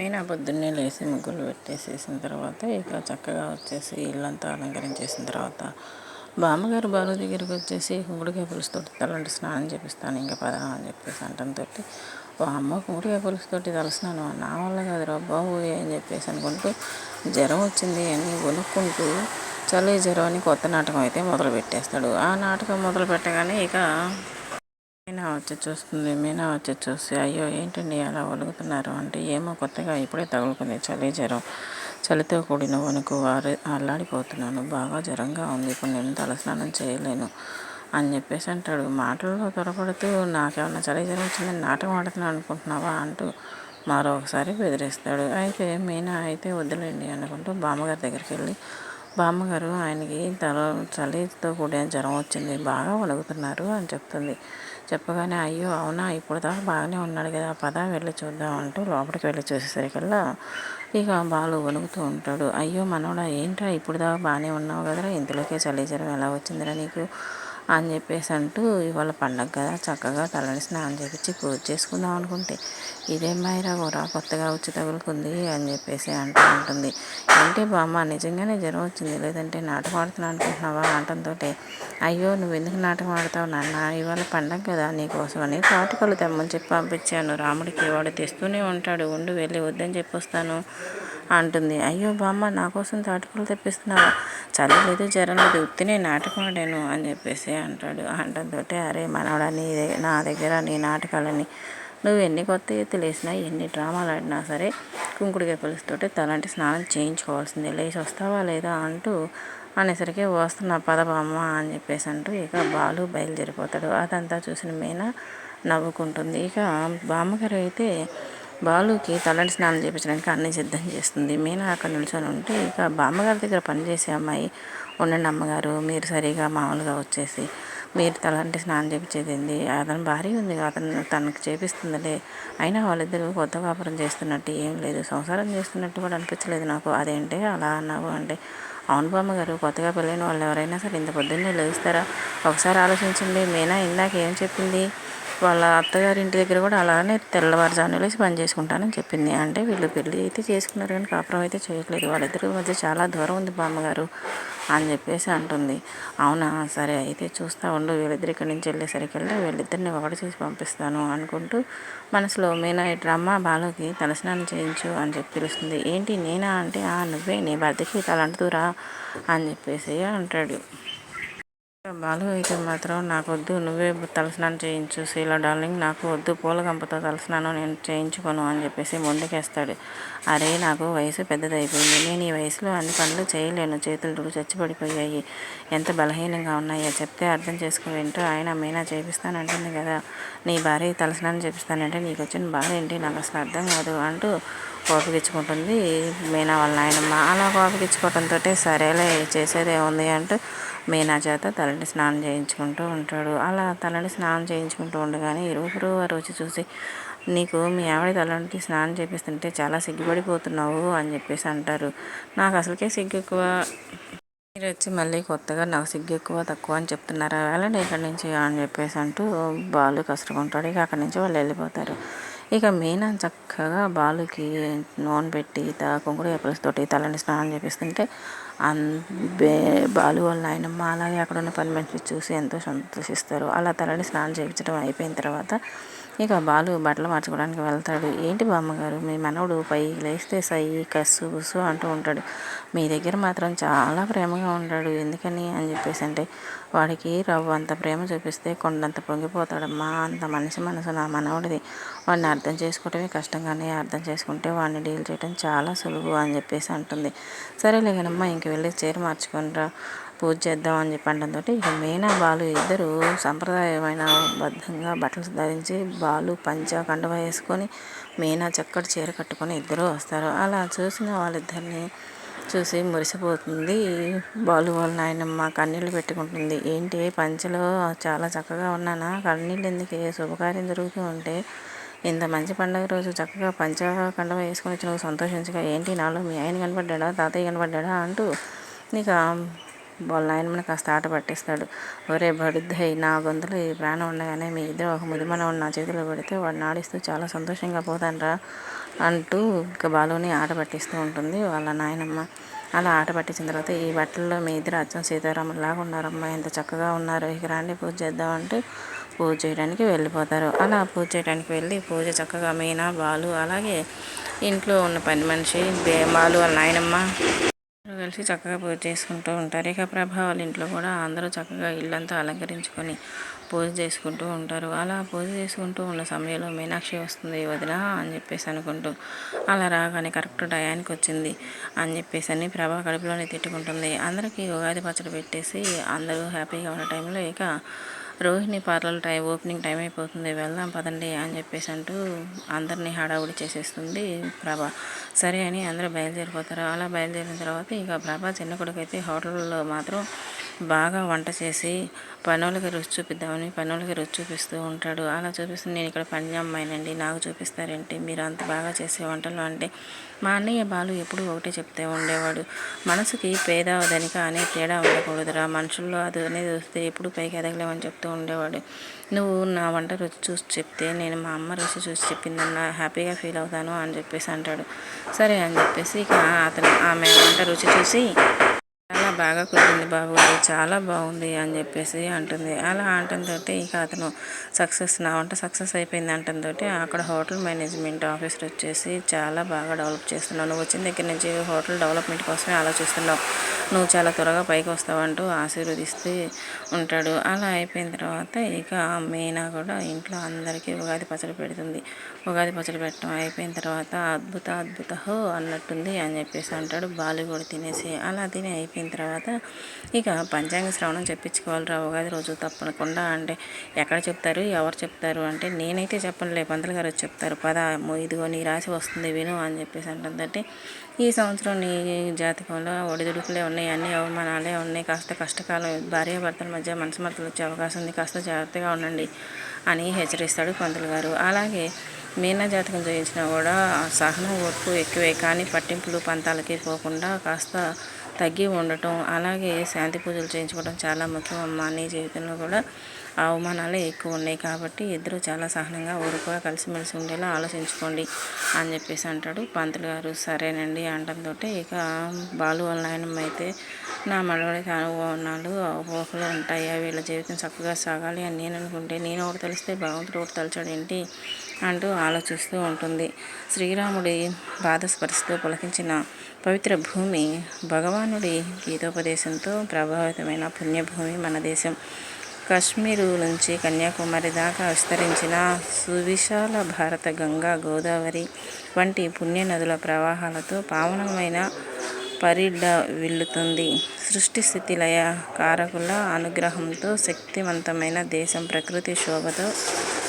మీనా పొద్దున్నే లేచి ముగ్గులు పెట్టేసేసిన తర్వాత ఇక చక్కగా వచ్చేసి ఇల్లంతా అలంకరించేసిన తర్వాత బామ్మగారు బాలు దగ్గరికి వచ్చేసి కుమ్మడికాయ పులుసుతోటి తలంటి స్నానం చేపిస్తాను ఇంకా పదా అని చెప్పేసి అంటంతో అమ్మ కుమ్మడికాయ పులుసుతోటి తలస్నానం నా వల్ల కాదు బాబు అని చెప్పేసి అనుకుంటూ జ్వరం వచ్చింది అని కొనుక్కుంటూ చలి జ్వరం అని కొత్త నాటకం అయితే మొదలు పెట్టేస్తాడు ఆ నాటకం మొదలు పెట్టగానే ఇక మీనా వచ్చి చూస్తుంది మీనా వచ్చి చూసి అయ్యో ఏంటండి అలా ఒలుగుతున్నారు అంటే ఏమో కొత్తగా ఇప్పుడే తగులుకుంది చలి జ్వరం. చలితో కూడిన వణుకు వారి అల్లాడిపోతున్నాను. బాగా జ్వరంగా ఉంది ఇప్పుడు నేను తలస్నానం చేయలేను అని చెప్పేసి అంటాడు. మాటల్లో త్వరపడుతూ నాకేమన్నా చలి జ్వరం వచ్చిందని నాటకం ఆడుతున్నాను అనుకుంటున్నావా? అంటూ మరొకసారి బెదిరిస్తాడు. అయితే మీనా అయితే వద్దులేండి అనుకుంటూ బామ్మగారి దగ్గరికి వెళ్ళి బామ్మగారు ఆయనకి తల చలితో కూడిన జ్వరం వచ్చింది బాగా వణుకుతున్నారు అని చెప్తుంది. చెప్పగానే అయ్యో అవునా? ఇప్పుడు దాకా బాగానే ఉన్నాడు కదా పద వెళ్ళి చూద్దాం అంటూ లోపలికి వెళ్ళి చూసేసరికల్లా ఇక బాలు వణుకుతూ ఉంటాడు. అయ్యో మనోడా ఏంట్రా? ఇప్పుడు దాకా బాగానే ఉన్నావు కదరా? ఇంతలోకే చలి జ్వరం ఎలా వచ్చిందిరా నీకు? అని చెప్పేసి అంటూ ఇవాళ పండగ కదా చక్కగా తలని స్నానం చేపించి పూజ చేసుకుందాం అనుకుంటే ఇదేం మైరా కూడా కొత్తగా వచ్చి తగులుకుంది అని చెప్పేసి అంటూ ఉంటుంది. ఏంటి బామ్మ నిజంగానే జ్వరం వచ్చింది? లేదంటే నాటకం ఆడుతున్నా అనుకుంటున్నావా? అంటంతో అయ్యో నువ్వు ఎందుకు నాటకం ఆడతావు నాన్న? ఇవాళ పండగ కదా నీకోసమని తాటికలు తెమ్మని చెప్పి పంపించాను. రాముడికి వాడు తెస్తూనే ఉంటాడు. ఉండు వెళ్ళి వద్దని చెప్పొస్తాను. అంటుంది. అయ్యో బామ్మ నా కోసం తాటిపూలు తెప్పిస్తున్నావా? చలి లేదు జ్వరం లేదు ఉత్తినే నాటకమాడాను అని చెప్పేసి అంటాడు. అంటంతో అరే మనవడా నీ నా దగ్గర నీ నాటకాలని నువ్వు ఎన్ని కొత్త ఎత్తులు వేసినా ఎన్ని డ్రామాలు ఆడినా సరే కుంకుడుగా పులుసుతోటి తలాంటి స్నానం చేయించుకోవాల్సిందే. లేచి వస్తావా లేదా అంటూ అనేసరికి వస్తున్నా పదబామ్మ అని చెప్పేసి అంటూ ఇక బాలు బయలుదేరిపోతాడు. అదంతా చూసిన మీన నవ్వుకుంటుంది. ఇక బామ్మగారు అయితే బాలుకి తలంటి స్నానం చేయించడానికి అన్నీ సిద్ధం చేస్తుంది. మీనా అక్కడ నిల్చొని ఉంటే ఇక బామ్మగారి దగ్గర పనిచేసే అమ్మాయి ఉండండి అమ్మగారు మీరు సరిగా మామూలుగా వచ్చేసి మీరు తలంటి స్నానం చేయించేది అతను భారీ ఉంది అతను తనకు చేపిస్తుందిలే. అయినా వాళ్ళిద్దరూ కొత్త వ్యాపారం చేస్తున్నట్టు ఏం లేదు. సంసారం చేస్తున్నట్టు కూడా అనిపించలేదు నాకు. అదేంటి అలా అన్నావు? అంటే అవును బామ్మగారు కొత్తగా పెళ్ళైన వాళ్ళు ఎవరైనా సరే ఇంత పొద్దున్నే లేస్తారా? ఒకసారి ఆలోచించండి. మీనా ఇందాక ఏం చెప్పింది? వాళ్ళ అత్తగారి ఇంటి దగ్గర కూడా అలానే తెల్లవారుజామున లేచి పని చేసుకుంటానని చెప్పింది. అంటే వీళ్ళు పెళ్ళి అయితే చేసుకున్నారు కానీ కాపురం అయితే చేయట్లేదు. వాళ్ళిద్దరి మధ్య చాలా దూరం ఉంది బామ్మగారు అని చెప్పేసి అంటుంది. అవునా? సరే అయితే చూస్తా ఉండు. వీళ్ళిద్దరు ఇక్కడి నుంచి వెళ్ళేసరికి వెళ్ళి వీళ్ళిద్దరిని ఒకటి చేసి పంపిస్తాను అనుకుంటూ మనసులో మీనా రమ్మ బాలుకి తలస్నానం చేయించు అని చెప్పి పిలుస్తుంది. ఏంటి నేనా? అంటే నువ్వే నీ భర్తకి తలంటురా అని చెప్పేసి అంటాడు. బాలు అయితే మాత్రం నాకు వద్దు నువ్వే తలస్నానం చేయించు శీల డార్లింగ్. నాకు వద్దు. పూల కంపతో తలస్నానం నేను చేయించుకోను అని చెప్పేసి ముందుకేస్తాడు అరే నాకు వయసు పెద్దదైపోయింది. నేను ఈ వయసులో అన్ని పనులు చేయలేను. చేతులు చచ్చిపడిపోయాయి. ఎంత బలహీనంగా ఉన్నాయో చెప్తే అర్థం చేసుకునేంటో ఆయన మీనా చేపిస్తానంటుంది కదా. నీ భార్య తలస్నానం చేపిస్తానంటే నీకు వచ్చిన బాధ ఏంటి? నాకు అసలు అర్థం కాదు అంటూ కోపగించుకుంటుంది మీనా వాళ్ళ నాయనమ్మ. అలా కోపగించుకోవడంతో సరేలే చేసేదే ఉంది అంటూ మీనా చేత తలని స్నానం చేయించుకుంటూ ఉంటాడు. అలా తలని స్నానం చేయించుకుంటూ ఉండగానే ఇరువురు రోజు చూసి నీకు మీ ఆవిడ తలంటి స్నానం చేపిస్తుంటే చాలా సిగ్గుపడిపోతున్నావు అని చెప్పేసి అంటారు. నాకు అసలుకే సిగ్గు ఎక్కువ మీరు వచ్చి మళ్ళీ కొత్తగా నాకు సిగ్గు ఎక్కువ తక్కువ అని చెప్తున్నారా? వెళ్ళండి ఇక్కడి నుంచి అని చెప్పేసి అంటూ బాలు కసురుకుంటాడు. ఇక అక్కడి నుంచి వాళ్ళు వెళ్ళిపోతారు. ఇక మీనా చక్కగా బాలుకి నూనె పెట్టి కుంకుడు ఎప్పలతోటి తలని స్నానం చేపిస్తుంటే బాలు వాళ్ళ నాయనమ్మ అలాగే అక్కడ ఉన్న పని మనిషి చూసి ఎంతో సంతోషిస్తారు. అలా తలని స్నానం చేయించడం అయిపోయిన తర్వాత ఇక బాలు బట్టలు మార్చుకోవడానికి వెళ్తాడు. ఏంటి బామ్మగారు మీ మనవడు పైకి లేస్తే సై కస్సు బుస్సు అంటూ ఉంటాడు. మీ దగ్గర మాత్రం చాలా ప్రేమగా ఉంటాడు. ఎందుకని? అని చెప్పేసి అంటే వాడికి రవ్వ అంత ప్రేమ చూపిస్తే కొండంత పొంగిపోతాడమ్మా. అంత మనిషి మనసు నా మనవడిది. వాడిని అర్థం చేసుకోవటమే కష్టంగానే అర్థం చేసుకుంటే వాడిని డీల్ చేయడం చాలా సులువు అని చెప్పేసి అంటుంది. సరేలే కానమ్మా ఇంక వెళ్ళి చీర రా. పూజ చేద్దాం అని చెప్పి అనడంతో ఇక మీనా బాలు ఇద్దరు సంప్రదాయమైన బద్ధంగా బట్టలు ధరించి బాలు పంచ కండవ వేసుకొని మీనా చక్కటి చీర కట్టుకొని ఇద్దరు వస్తారు. అలా చూసిన వాళ్ళిద్దరిని చూసి మురిసిపోతుంది. బాలు వాళ్ళ నాయనమ్మ కన్నీళ్ళు పెట్టుకుంటుంది. ఏంటి? పంచలో చాలా చక్కగా ఉన్నానా? కన్నీళ్ళు ఎందుకు? శుభకార్యం జరుగుతూ ఉంటే ఇంత మంచి పండుగ రోజు చక్కగా పంచ వేసుకొని వచ్చిన సంతోషించగా ఏంటి నాలో మీ ఆయన కనపడ్డా తాతయ్య కనపడ్డా అంటూ నీకు వాళ్ళ నాయనమ్మని కాస్త ఆట పట్టిస్తాడు. ఒరే బడుద్దయ్ నా గొంతులో ఈ ప్రాణం ఉండగానే మీ ఇద్దరు ఒక ముదిమన నా చేతిలో పెడితే వాడిని ఆడిస్తూ చాలా సంతోషంగా పోతానరా అంటూ ఇక బాలుని ఆట పట్టిస్తూ ఉంటుంది వాళ్ళ నాయనమ్మ. అలా ఆట పట్టించిన తర్వాత ఈ బట్టల్లో మీ ఇద్దరు అచ్చం సీతారాములాగా ఉన్నారమ్మా ఎంత చక్కగా ఉన్నారు. ఇక రాండి పూజ చేద్దామంటూ పూజ చేయడానికి వెళ్ళిపోతారు. అలా పూజ చేయడానికి వెళ్ళి పూజ చక్కగా మీనా బాలు అలాగే ఇంట్లో ఉన్న పని మనిషి బాలు వాళ్ళ నాయనమ్మ కలిసి చక్కగా పూజ చేసుకుంటూ ఉంటారు. ఇక ప్రభా వాళ్ళ ఇంట్లో కూడా అందరూ చక్కగా ఇల్లంతా అలంకరించుకొని పూజ చేసుకుంటూ ఉంటారు. అలా పూజ చేసుకుంటూ ఉన్న సమయంలో మీనాక్షి వస్తుంది వదిన అని చెప్పేసి అనుకుంటూ అలా రాగానే కరెక్ట్ టయానికి వచ్చింది అని చెప్పేసి అని ప్రభా కడుపులోనే తిట్టుకుంటుంది. అందరికీ ఉగాది పచ్చడి పెట్టేసి అందరూ హ్యాపీగా ఉన్న టైంలో ఇక Rohini parlour time opening time అయిపోతుంది వెళ్దాం పదండి అని చెప్పేసి అంటూ అందరినీ హడావుడి చేసేస్తుంది ప్రభ. సరే అని అందరూ బయలుదేరిపోతారు. అలా బయలుదేరిన తర్వాత ఇక ప్రభ చిన్న కొడుకు అయితే హోటల్లో మాత్రం బాగా వంట చేసి పనులకి రుచి చూపిద్దామని పనులకి రుచి చూపిస్తూ ఉంటాడు. అలా చూపిస్తూ నేను ఇక్కడ పని అమ్మాయినండి నాకు చూపిస్తారేంటి? మీరు అంత బాగా చేసే వంటలు అంటే మా అన్నయ్య బాలు ఎప్పుడు ఒకటే చెప్తే ఉండేవాడు. మనసుకి పేద ధనిక అనే తేడా ఉండకూడదురా. మనుషుల్లో అది అనేది వస్తే ఎప్పుడు పైకి ఎదగలేమని చెప్తూ ఉండేవాడు. నువ్వు నా వంట రుచి చూసి చెప్తే నేను మా అమ్మ రుచి చూసి చెప్పిందన్న హ్యాపీగా ఫీల్ అవుతాను అని చెప్పేసి అంటాడు. సరే అని చెప్పేసి ఇక అతను ఆమె వంట రుచి చూసి బాగా కుదిరింది బాబు చాలా బాగుంది అని చెప్పేసి అంటుంది. అలా అంటంతో ఇక అతను సక్సెస్ నా వంట సక్సెస్ అయిపోయింది అంటంతో అక్కడ హోటల్ మేనేజ్మెంట్ ఆఫీసర్ వచ్చేసి చాలా బాగా డెవలప్ చేస్తున్నావు. నువ్వు వచ్చిన దగ్గర నుంచి హోటల్ డెవలప్మెంట్ కోసమే ఆలోచిస్తున్నావు. నువ్వు చాలా త్వరగా పైకి వస్తావంటూ ఆశీర్వదిస్తూ ఉంటాడు. అలా అయిపోయిన తర్వాత ఇక మీనా కూడా ఇంట్లో అందరికీ ఉగాది పచ్చడి పెడుతుంది. ఉగాది పచ్చడి పెట్టడం అయిపోయిన తర్వాత అద్భుత అద్భుత అన్నట్టుంది అని చెప్పేసి అంటాడు. బాలు కూడా తినేసి అలా తిని అయిపోయిన తర్వాత ఇక పంచాంగ శ్రవణం చెప్పించుకోవాలిరా ఉగాది రోజు తప్పకుండా అంటే ఎక్కడ చెప్తారు ఎవరు చెప్తారు అంటే నేనైతే చెప్పనులే పంతులు గారు చెప్తారు. పద ఇదిగో నీ రాశి వస్తుంది విను అని చెప్పేసి అంటుందంటే ఈ సంవత్సరం నీ జాతకంలో ఒడిదుడుకులే ఉన్నాయి అన్ని అవమానాలే ఉన్నాయి. కాస్త కష్టకాలం భార్యాభర్తల మధ్య మనసుమర్తలు వచ్చే అవకాశం ఉంది. కాస్త జాగ్రత్తగా ఉండండి అని హెచ్చరిస్తాడు పంతులు గారు. అలాగే మీనా జాతకం చేయించినా కూడా సహనం ఓర్పు ఎక్కువే కానీ పట్టింపులు పంతాలకి పోకుండా కాస్త తగ్గి ఉండటం అలాగే శాంతి పూజలు చేయించుకోవడం చాలా ముఖ్యం అమ్మ. నీ జీవితంలో కూడా అవమానాలే ఎక్కువ ఉన్నాయి కాబట్టి ఇద్దరు చాలా సహనంగా ఊరుకుగా కలిసిమెలిసి ఉండేలా ఆలోచించుకోండి అని చెప్పేసి అంటాడు పంతులు గారు. సరేనండి అనడంతో ఇక బాలు వాళ్ళ నాయనమ్మ అయితే నా మనవడికి అనుభవనాలు ఊహలు ఉంటాయా? వీళ్ళ జీవితం చక్కగా సాగాలి అని నేను అనుకుంటే నేను ఒకటి తెలిస్తే భగవంతుడు ఒకటి తలచాడు ఏంటి? అంటూ ఆలోచిస్తూ ఉంటుంది. శ్రీరాముడి బాధస్పరిస్తూ పులకించిన పవిత్ర భూమి భగవానుడి గీతోపదేశంతో ప్రభావితమైన పుణ్యభూమి మన దేశం. కాశ్మీరు నుంచి కన్యాకుమారి దాకా విస్తరించిన సువిశాల భారత గంగా గోదావరి వంటి పుణ్య నదుల ప్రవాహాలతో పావనమైన పరిడ విల్లుతుంది. సృష్టి స్థితి లయ కారకుల అనుగ్రహంతో శక్తివంతమైన దేశం ప్రకృతి శోభతో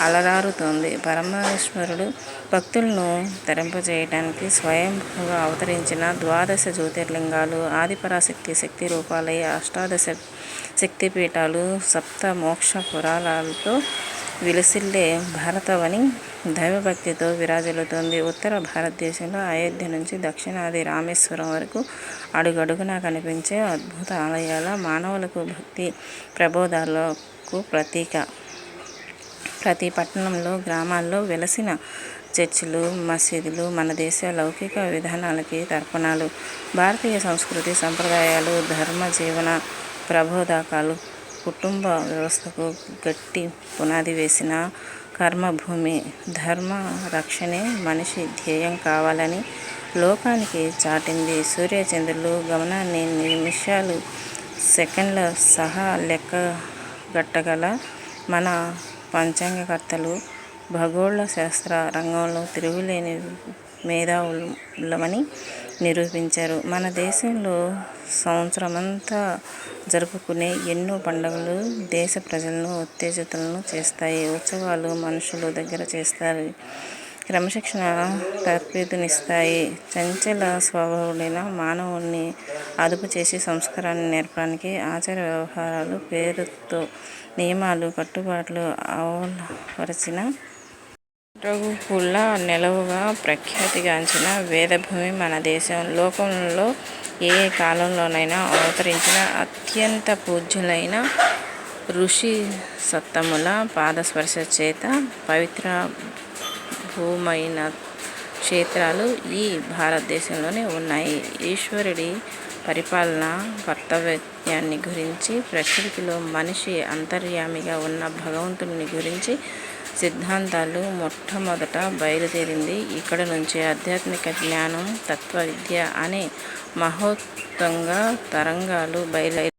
అలరారుతోంది. పరమేశ్వరుడు భక్తులను తరింపజేయడానికి స్వయంగా అవతరించిన ద్వాదశ జ్యోతిర్లింగాలు ఆదిపరాశక్తి శక్తి రూపాలయ అష్టాదశ శక్తిపీఠాలు సప్త మోక్ష పురాణాలతో విలసిల్లే భారతవని దైవభక్తితో విరాజిల్లుతోంది. ఉత్తర భారతదేశంలో అయోధ్య నుంచి దక్షిణాది రామేశ్వరం వరకు అడుగడుగునా కనిపించే అద్భుత ఆలయాల మానవులకు భక్తి ప్రబోధాలకు ప్రతీక. ప్రతి పట్టణంలో గ్రామాల్లో వెలసిన చర్చిలు మసీదులు మన దేశ లౌకిక విధానాలకి తర్పణాలు. భారతీయ సంస్కృతి సంప్రదాయాలు ధర్మ జీవన ప్రబోధకాలు కుటుంబ వ్యవస్థకు గట్టి పునాది వేసిన కర్మభూమి ధర్మ రక్షణే మనిషి ధ్యేయం కావాలని లోకానికి చాటింది సూర్యచంద్రులు. గమనాన్ని నిమిషాలు సెకండ్ల సహా లెక్కగట్టగల మన పంచాంగకర్తలు భూగోళ శాస్త్ర రంగంలో తిరుగులేని మేధావులమని నిరూపించారు. మన దేశంలో సంవత్సరమంతా జరుపుకునే ఎన్నో పండుగలు దేశ ప్రజలను ఉత్తేజితులను చేస్తాయి. ఉత్సవాలు మనుషులు దగ్గర చేస్తాయి క్రమశిక్షణ తర్పీదునిస్తాయి. చంచల స్వభావుడైన మానవుడిని అదుపు చేసి సంస్కారాన్ని నేర్పడానికి ఆచార వ్యవహారాలు పేరుతో నియమాలు కట్టుబాట్లు అమలుపరిచిన రఘుకుల నెలవుగా ప్రఖ్యాతిగాంచిన వేదభూమి మన దేశం. లోకంలో ఏ కాలంలోనైనా అవతరించిన అత్యంత పూజ్యులైన ఋషిసత్తముల పాదస్పర్శ చేత పవిత్ర భూమైన క్షేత్రాలు ఈ భారతదేశంలోనే ఉన్నాయి. ఈశ్వరుడి పరిపాలన కర్తవ్యాన్ని గురించి, ప్రకృతిలో మనిషి అంతర్యామిగా ఉన్న భగవంతుడిని గురించి సిద్ధాంతాలు మొట్టమొదట బయలుదేరింది ఇక్కడ నుంచే. ఆధ్యాత్మిక జ్ఞానం, తత్వ విద్య అనే మహోన్నత తరంగాలు బయలు